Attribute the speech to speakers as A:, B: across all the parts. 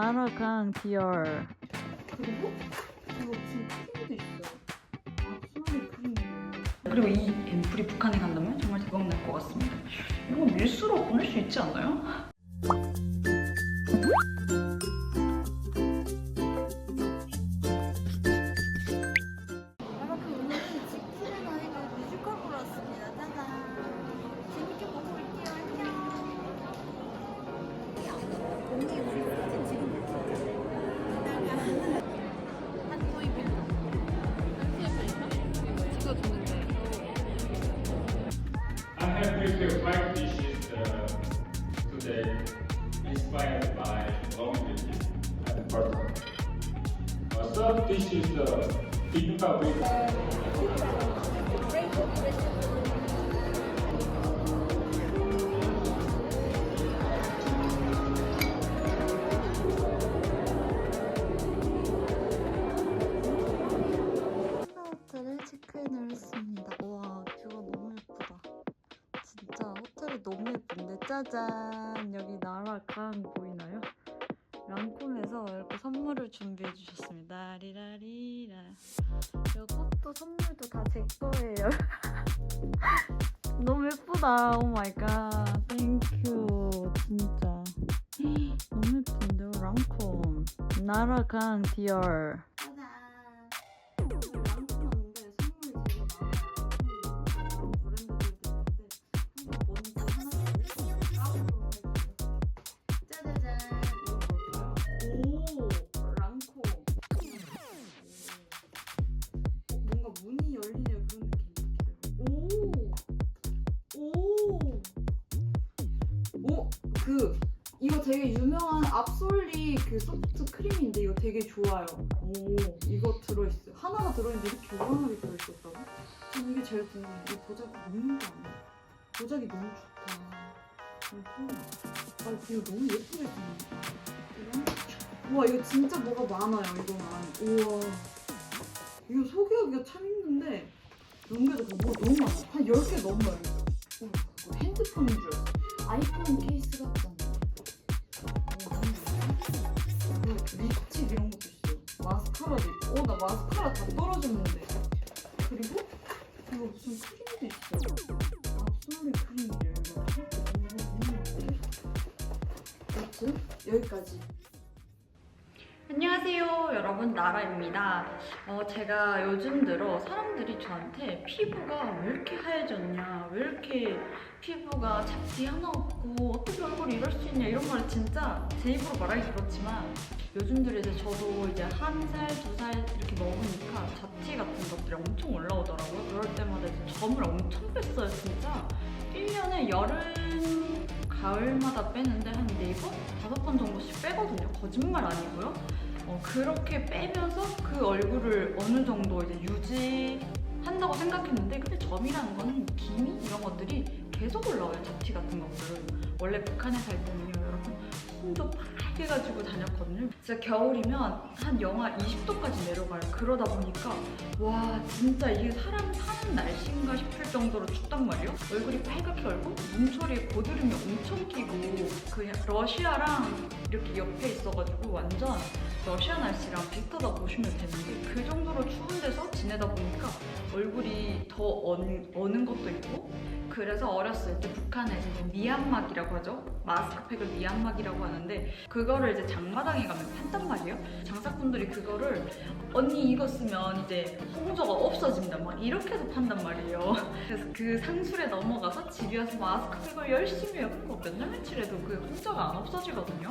A: 나라강 디얼
B: 그리고 이거 무슨 크림도 있어. 앞선에 크림이에요.
C: 그리고 이 앰플이 북한에 간다면 정말 대박 날 것 같습니다. 이거 밀수로 보낼 수 있지 않나요?
B: 여러분 오늘은 지키는 아이가 뮤지컬 보러 왔습니다. 짜잔. 재밌게 보고 올게요. 안녕. 언니 우리 호텔을 체크인을 했습니다. 와 뷰가 너무 예쁘다. 진짜 호텔이 너무 예쁜데 짜잔 다 제 거예요. 너무 예쁘다. 오 마이 갓. 땡큐. 진짜. 너무 예쁜데요. 랑콤. 나라강 디얼. 되게 유명한 앞솔리 그 소프트 크림인데 이거 되게 좋아요. 오, 이거 들어있어요. 하나가 들어있는데 이렇게 요만하게 들어있었다고? 전 이게 제일 궁금해. 이 먹는 거 아니야? 보자기 너무 좋다. 아 이거 너무 예쁘게 생겼다. 우와 이거 진짜 뭐가 많아요 이거는. 우와. 이거 소개하기가 참 힘든데 연결도 뭐 너무 많아. 한 10개 넘어요 이거. 핸드폰인 줄 알았어. 아이폰 케이스 같잖아. 립스틱 이런 것도 있어요. 마스카라도 있고. 어, 나 마스카라 다 떨어졌는데. 그리고 이거 무슨 크림도 있어. 앞솔리 크림이래요. 이거. 아무튼 여기까지.
C: 안녕하세요 여러분. 나라입니다. 어, 제가 요즘 들어 사람들이 저한테 피부가 왜 이렇게 하얘졌냐 왜 이렇게 피부가 잡티 하나 없고 어떻게 얼굴이 이럴 수 있냐 이런 말을 진짜 제 입으로 말하기 그렇지만 요즘 들어 이제 저도 이제 한 살, 두 살 이렇게 먹으니까 잡티 같은 것들이 엄청 올라오더라고요. 그럴 때마다 이제 점을 엄청 뺐어요 진짜. 1년에 여름, 가을마다 빼는데 한 4번? 5번 정도씩 빼거든요. 거짓말 아니고요. 어, 그렇게 빼면서 그 얼굴을 어느 정도 이제 유지한다고 생각했는데 근데 점이라는 건 기미 이런 것들이 계속 올라와요. 잡티 같은 것들은 원래 북한에 살 때는요 여러분 손도 빨 개 가지고 다녔거든요. 진짜 겨울이면 한 영하 20도까지 내려가요. 그러다 보니까 와 진짜 이게 사람 사는 날씨인가 싶을 정도로 춥단 말이에요. 얼굴이 빨갛게 얼고 눈초리에 고드름이 엄청 끼고 그 러시아랑 이렇게 옆에 있어가지고 완전 러시아 날씨랑 비슷하다 보시면 되는데 그 정도로 추운 데서 지내다 보니까 얼굴이 더 어는, 어는 것도 있고 그래서 어렸을 때 북한에서 미얀막이라고 하죠. 마스크팩을 미얀막이라고 하는데 그 거를 이제 장마당에 가면 판단 말이에요? 장사꾼들이 그거를 언니 이거 쓰면 이제 홍조가 없어진다. 막 이렇게 해서 판단 말이에요. 그래서 그 상술에 넘어가서 집에 와서 마스크팩을 열심히 해요 그럼 뭐몇년 며칠에도 그 홍조가 안 없어지거든요.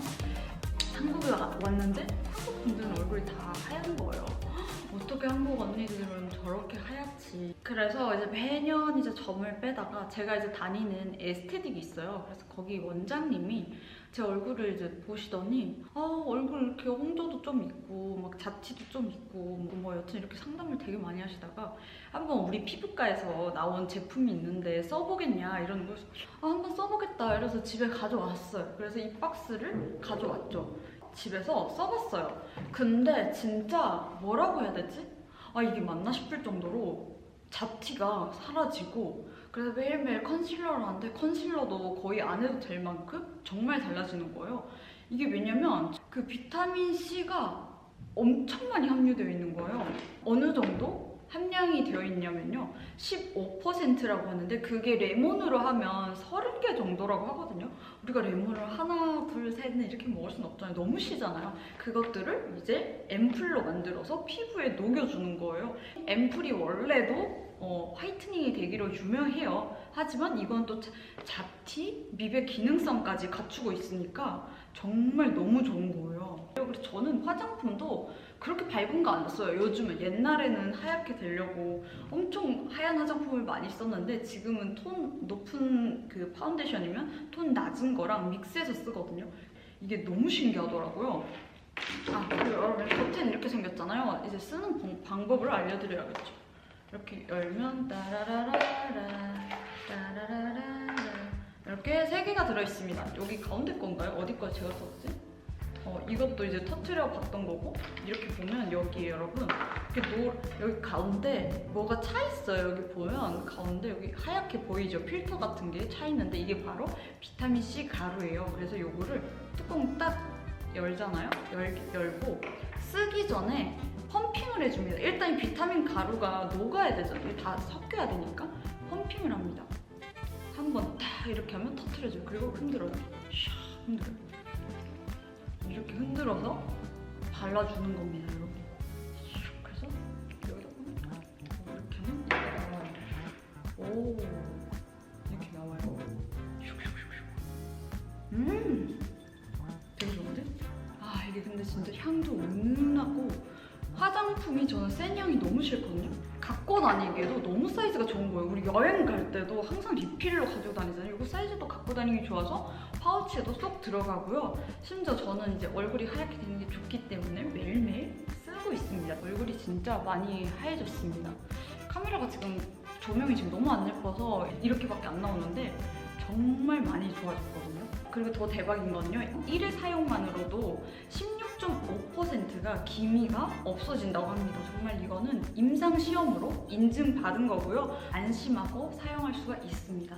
C: 한국에 와- 왔는데 한국 분들은 얼굴이 다 하얀 거예요. 어떻게 한국 언니들은 저렇게 하얗지? 그래서 이제 매년 이제 점을 빼다가 제가 이제 다니는 에스테틱이 있어요. 그래서 거기 원장님이 제 얼굴을 이제 보시더니 아 얼굴 이렇게 홍조도 좀 있고 막 잡티도 좀 있고 뭐, 뭐 여튼 이렇게 상담을 되게 많이 하시다가 한번 우리 피부과에서 나온 제품이 있는데 써보겠냐 이러는 거예요. 아 한번 써보겠다 이래서 집에 가져왔어요. 그래서 이 박스를 가져왔죠. 집에서 써봤어요. 근데 진짜 뭐라고 해야 되지? 아 이게 맞나 싶을 정도로 잡티가 사라지고 그래서 매일매일 컨실러를 하는데 컨실러도 거의 안 해도 될 만큼 정말 달라지는 거예요. 이게 왜냐면 그 비타민 C가 엄청 많이 함유되어 있는 거예요. 어느 정도 함량이 되어 있냐면요. 15%라고 하는데 그게 레몬으로 하면 30개 정도라고 하거든요. 우리가 레몬을 하나, 둘, 셋, 넷 이렇게 먹을 수는 없잖아요. 너무 시잖아요. 그것들을 이제 앰플로 만들어서 피부에 녹여주는 거예요. 앰플이 원래도 어, 화이트닝이 되기로 유명해요. 하지만 이건 또 자- 잡티, 미백 기능성까지 갖추고 있으니까 정말 너무 좋은 거예요. 그래서 저는 화장품도 그렇게 밝은 거 안 써요. 요즘은 옛날에는 하얗게 되려고 엄청 하얀 화장품을 많이 썼는데 지금은 톤 높은 그 파운데이션이면 톤 낮은 거랑 믹스해서 쓰거든요. 이게 너무 신기하더라고요. 아, 그리고 여러분 겉에는 이렇게 생겼잖아요. 이제 쓰는 방- 방법을 알려드려야겠죠. 이렇게 열면 따라라라라 따라라라라 이렇게 세 개가 들어있습니다. 여기 가운데 건가요? 어디 거 제가 썼지? 어, 이것도 이제 터트려 봤던 거고 이렇게 보면 여기 여러분 이렇게 노 여기 가운데 뭐가 차 있어요. 여기 보면 가운데 여기 하얗게 보이죠? 필터 같은 게 차 있는데 이게 바로 비타민 C 가루예요. 그래서 요거를 뚜껑 딱 열잖아요. 열, 열고 쓰기 전에 펌핑을 해줍니다. 일단 이 비타민 가루가 녹아야 되잖아요. 다 섞여야 되니까 펌핑을 합니다. 한번딱 이렇게 하면 터트려줘요. 그리고 흔들어요. 샥 흔들어요. 이렇게 흔들어서 발라주는 겁니다, 여러분. 슉 그래서 여기다 보면 이렇게 하면 이렇게 나와요. 음 되게 좋은데? 아 이게 근데 진짜 향도 은은하고 화장품이 저는 센 향이 너무 싫거든요. 갖고 다니기에도 너무 사이즈가 좋은 거예요. 우리 여행 갈 때도 항상 리필로 가지고 다니잖아요. 이거 사이즈도 갖고 다니기 좋아서 파우치에도 쏙 들어가고요. 심지어 저는 이제 얼굴이 하얗게 되는 게 좋기 때문에 매일매일 쓰고 있습니다. 얼굴이 진짜 많이 하얘졌습니다. 카메라가 지금 조명이 지금 너무 안 예뻐서 이렇게밖에 안 나오는데 정말 많이 좋아졌거든요. 그리고 더 대박인 건요. 1회 사용만으로도 16.5%가 기미가 없어진다고 합니다. 정말 이거는 임상 시험으로 인증받은 거고요. 안심하고 사용할 수가 있습니다.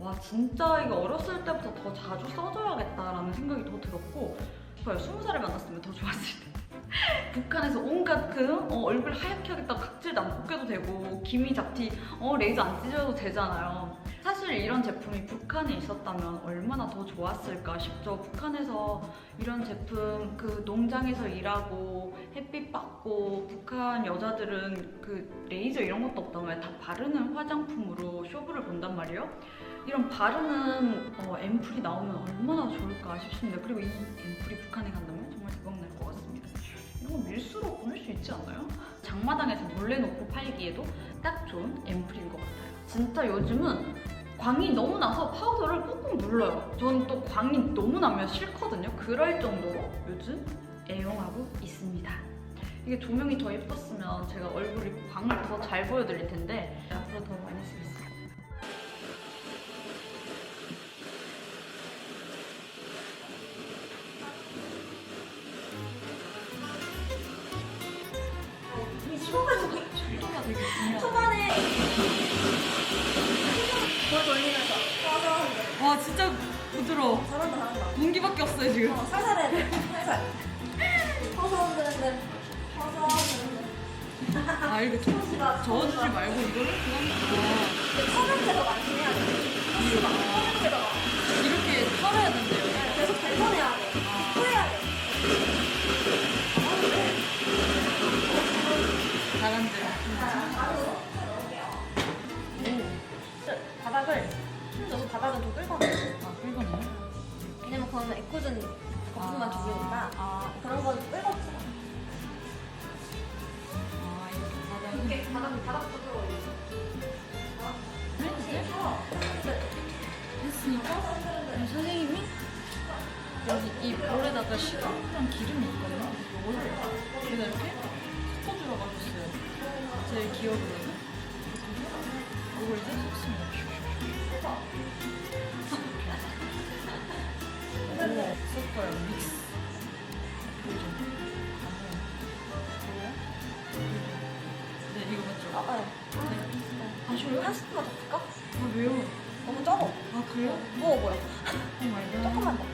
C: 와 진짜 이거 어렸을 때부터 더 자주 써줘야겠다라는 생각이 더 들었고 저요 20살에 만났으면 더 좋았을 텐데 북한에서 온갖 그 어, 얼굴 하얗게 하겠다고 각질도 안 벗겨도 되고 기미 잡티 어, 레이저 안 찢어도 되잖아요 사실 이런 제품이 북한에 있었다면 얼마나 더 좋았을까 싶죠 북한에서 이런 제품 그 농장에서 일하고 햇빛 받고 북한 여자들은 그 레이저 이런 것도 없단 말이에요 다 바르는 화장품으로 쇼부를 본단 말이에요 이런 바르는 어, 앰플이 나오면 얼마나 좋을까 싶습니다. 그리고 이 앰플이 북한에 간다면 정말 대박 날 것 같습니다. 이런 거 밀수로 보낼 수 있지 않아요? 장마당에서 몰래 놓고 팔기에도 딱 좋은 앰플인 것 같아요. 진짜 요즘은 광이 너무 나서 파우더를 꾹꾹 눌러요. 저는 또 광이 너무 나면 싫거든요. 그럴 정도로 요즘 애용하고 있습니다. 이게 조명이 더 예뻤으면 제가 얼굴이 광을 더 잘 보여드릴 텐데 앞으로 더 많이 쓰겠습니다.
D: 초반에 볼 돌리면서
C: 와 진짜 부드러워.
D: 잘한다 잘한다
C: 공기밖에 없어요 지금.
D: 어, 살살해야 돼 살살 서서 흔드는데 서서 흔드는데.
C: 아 이거 저, 저어주지 말고 이거를 그냥
D: 서면대가 많긴 해야 돼. 서면대가 많아.
C: 이렇게 털어야 된대요.
D: 계속 뱉어내야 돼. 후회해야 돼.
C: 잘한대요.
D: 바닥을 힘줘서 바닥은 좀 긁어내
C: 아 긁어내.
D: 왜냐면 그거는 애꿎은 거품만 죽이니까
C: 아,
D: 그런 건 긁어줘
C: 아 이렇게 바닥.
D: 이렇게 바닥 바닥 부드러워
C: 했으니까 그럼 선생님이 여기 이 볼에다가 식용유랑 기름이 있거든요. 이거를 여기다 이렇게 섞어주라고 하셨어요. 제 기억으로는. 이걸 이제 섞습니다. 믹스. 보여요? 네, 이거 맞죠?
D: 아,
C: 네.
D: 아, 좀한 스푼만 더 줄까?
C: 아, 왜요?
D: 너무 적어.
C: 아, 그래요?
D: 무거워 보여.
C: 오 마이 갓.
D: 조금만 더?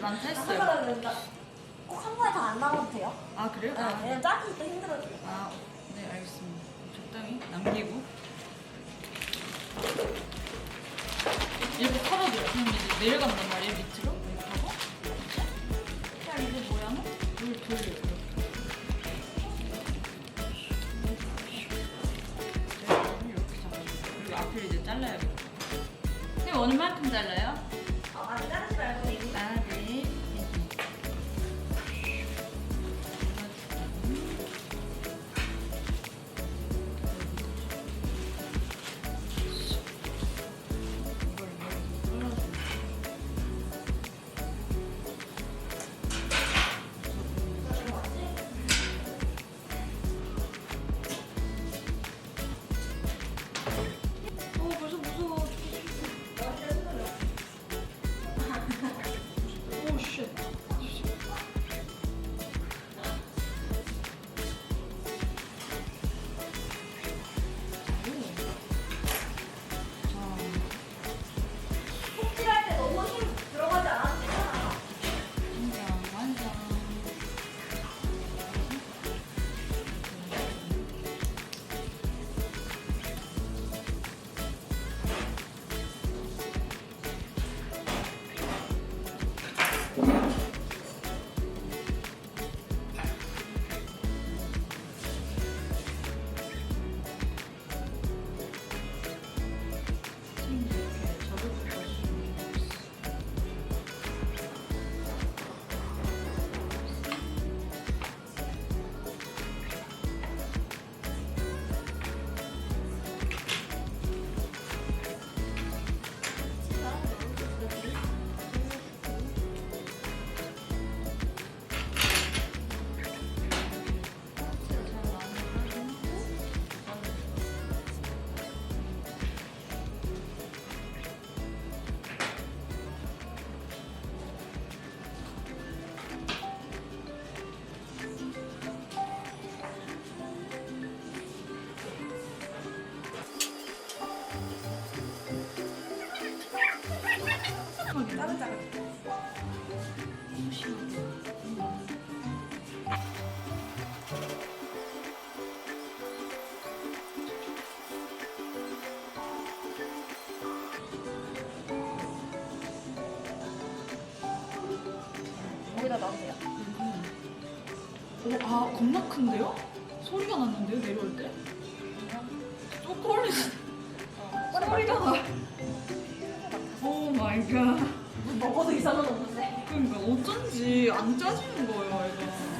C: 많다
D: 한
C: 했어요.
D: 꼭한 번에 다 안 나와도 돼요?
C: 아, 그래요?
D: 네,
C: 아,
D: 왜냐면 짜기 또 힘들어지고.
C: 아, 네, 알겠습니다. 적당히 남기고. 이렇게 털어줘요. 그럼 이제 내려간단 말이에요, 밑으로. 이렇게 하고. 그냥 이제 모양은 물 돌려요. 이렇게 잡아주고. 그리고 앞을 이제 잘라야겠다. 선생님, 얼만큼 잘라요?
D: 자르자. 여기다 넣으세요.
C: 오, 아, 겁나 큰데요? 소리가 났는데요, 내려올 때? 초콜릿. 소리가 나. 오 마이 갓.
D: 먹어도 이상은 없는데.
C: 그러니까 어쩐지 안 짜지는 거예요, 얘가.